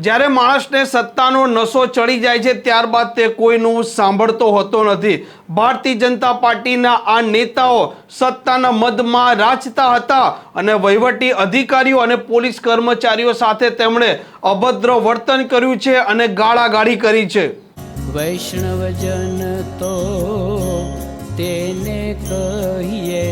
જ્યારે માણસને સત્તાનો નશો ચડી જાય છે, ત્યારબાદ તે કોઈનું સાંભળતો હોતો નથી. ભારતીય જનતા પાર્ટીના આ નેતાઓ સત્તાના મદમાં રાચતા હતા અને વહીવટી અધિકારીઓ અને પોલીસ કર્મચારીઓ સાથે તેમણે અભદ્ર વર્તન કર્યું છે અને ગાળાગાળી કરી છે. વૈષ્ણવજન તો તેને કહીએ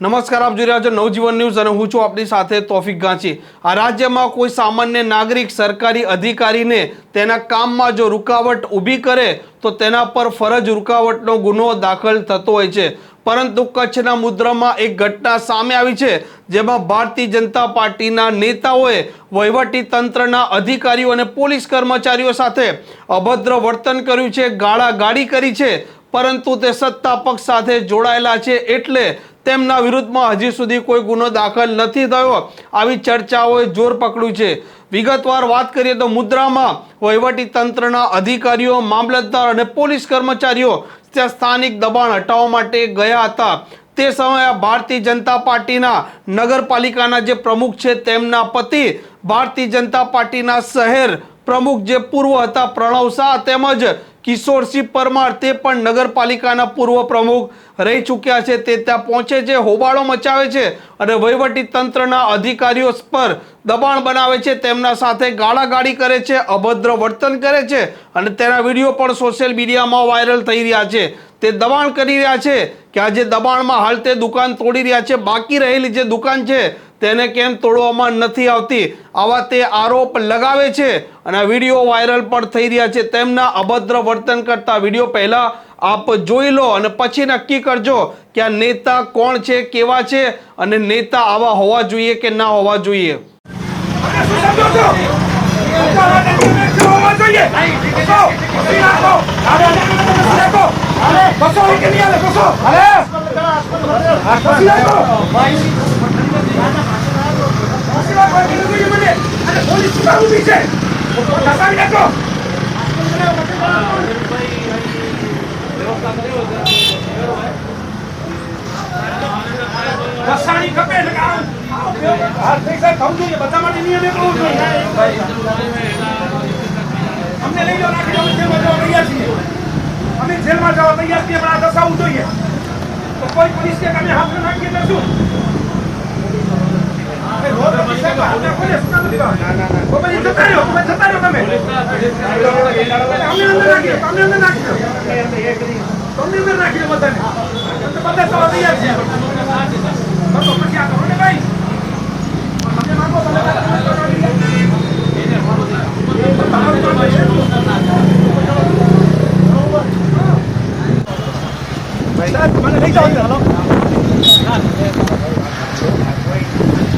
નમસ્કાર, આપ જોઈ રહ્યા છો નવજીવન ન્યૂઝ અને હું છું આપની સાથે તોફિક ગાંચી. આ રાજ્યમાં કોઈ સામાન્ય નાગરિક સરકારી અધિકારીને તેના કામમાં જો રૂકાવટ ઊભી કરે, તો તેના પર ફરજ રૂકાવટનો ગુનો દાખલ થતો હોય છે. પરંતુ કચ્છના મુદ્રામાં એક ઘટના સામે આવી છે, જેમાં ભારતીય જનતા પાર્ટીના નેતાઓએ વહીવટી તંત્રના અધિકારીઓ અને પોલીસ કર્મચારીઓ સાથે અભદ્ર વર્તન કર્યું છે, ગાળાગાળી કરી છે. પરંતુ તે સત્તા પક્ષ સાથે જોડાયેલા છે એટલે તેમના વિરુદ્ધમાં હજી સુધી કોઈ ગુનો દાખલ નથી થયો. આવી ચર્ચાઓએ જોર પકડ્યું છે. વિગતવાર વાત કરીએ તો મુદ્રામાં વહીવટી તંત્રના અધિકારીઓ, મામલતદાર અને પોલીસ કર્મચારીઓ ત્યાં સ્થાનિક દબાણ હટાવવા માટે ગયા હતા. તે સમયે ભારતીય જનતા પાર્ટીના નગરપાલિકાના જે પ્રમુખ છે તેમના પતિ, ભારતીય જનતા પાર્ટીના શહેર પ્રમુખ જે પૂર્વ હતા પ્રણવ શાહ તેમજ કિશોરસિંહ પરમાર તે પણ નગરપાલિકાના પૂર્વ પ્રમુખ રહી ચૂક્યા છે. તે ત્યાં પહોંચે છે, હોબાળો મચાવે છે અને વહીવટી તંત્રના અધિકારીઓ પર દબાણ બનાવે છે. તેમના સાથે ગાળાગાળી કરે છે, અભદ્ર વર્તન કરે છે અને તેના વીડિયો પણ સોશિયલ મીડિયામાં વાયરલ થઈ રહ્યા છે. તે દબાણ કરી રહ્યા છે કે આજે દબાણમાં હાલ તે દુકાન તોડી રહ્યા છે. બાકી રહેલી જે દુકાન છે તેને કેમ તોડવામાં નથી આવતી? આવા તે આરોપ લગાવે છે અને વીડિયો વાયરલ પણ થઈ રહ્યા છે. તેમના અભદ્ર વર્તન કરતા વીડિયો પહેલા આપ જોઈ લો અને પછી નક્કી કરજો કે આ નેતા કોણ છે કેવા છે અને નેતા આવા હોવા જોઈએ કે ના હોવા જોઈએ. રસાણી ખપે એટલે બધા માટે નિયમ હોવો જોઈએ અમને લઈ જાઓ નાખી અમે જેલમાં જવા તૈયાર છીએ અમે જેલમાં જવા તૈયાર છીએ પણ આ દસાવું જોઈએ. તો કોઈ પોલીસ કે અમે હાથ નાખીએ એટલે શું? એ સાહેબ મને લઈ જાઓ અંદર,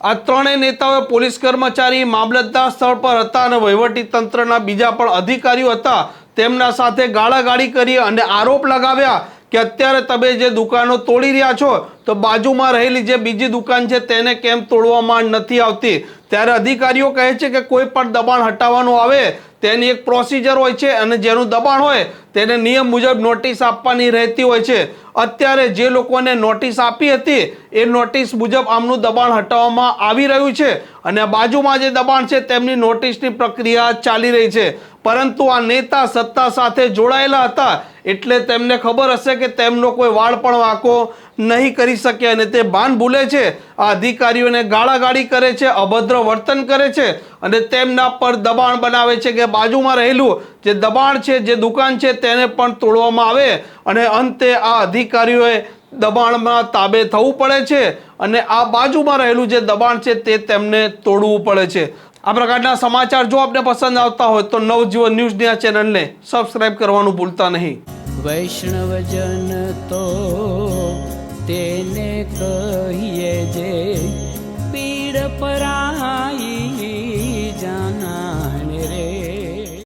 આ ત્રણેય નેતાઓ પોલીસ કર્મચારી, મામલતદાર સ્થળ પર હતા અને વહીવટી તંત્રના બીજા પણ અધિકારીઓ હતા. તેમના સાથે ગાળાગાળી કરી અને આરોપ લગાવ્યા કે અત્યારે તમે જે દુકાનો તોડી રહ્યા છો, તો બાજુમાં રહેલી જે બીજી દુકાન છે તેને કેમ તોડવામાં નથી આવતી? ત્યારે અધિકારીઓ કહે છે કે કોઈ પણ દબાણ હટાવવાનું આવે, તેની એક પ્રોસિજર હોય છે અને જેનું દબાણ હોય, તેને નિયમ મુજબ નોટિસ આપવાની રહેતી હોય છે. અત્યારે જે લોકોને નોટિસ આપી હતી, એ નોટિસ મુજબ આમનું દબાણ હટાવવામાં આવી રહ્યું છે અને બાજુમાં જે દબાણ છે, તેમની નોટિસની પ્રક્રિયા ચાલી રહી છે. પરંતુ આ નેતા સત્તા સાથે જોડાયેલા હતા. એટલે તેમને ખબર હશે કે તેમનો કોઈ વાળ પણ વાંકો નહીં કરી શકે અને તે ભાન ભૂલે છે. આ અધિકારીઓને ગાળાગાળી કરે છે, અભદ્ર વર્તન કરે છે અને તેમના પર દબાણ બનાવે છે કે બાજુમાં રહેલું જે દબાણ છે, જે દુકાન છે તેને પણ તોડવામાં આવે અને અંતે આ અધિકારીઓએ દબાણમાં તાબે થવું પડે છે અને આ બાજુમાં રહેલું જે દબાણ છે તે તેમને તોડવું પડે છે. આ પ્રકારના સમાચાર જો આપને પસંદ આવતા હોય તો નવજીવન ન્યૂઝની આ ચેનલને સબસ્ક્રાઇબ કરવાનું ભૂલતા નહીં. વૈષ્ણવજન તો તેને કહીએ જે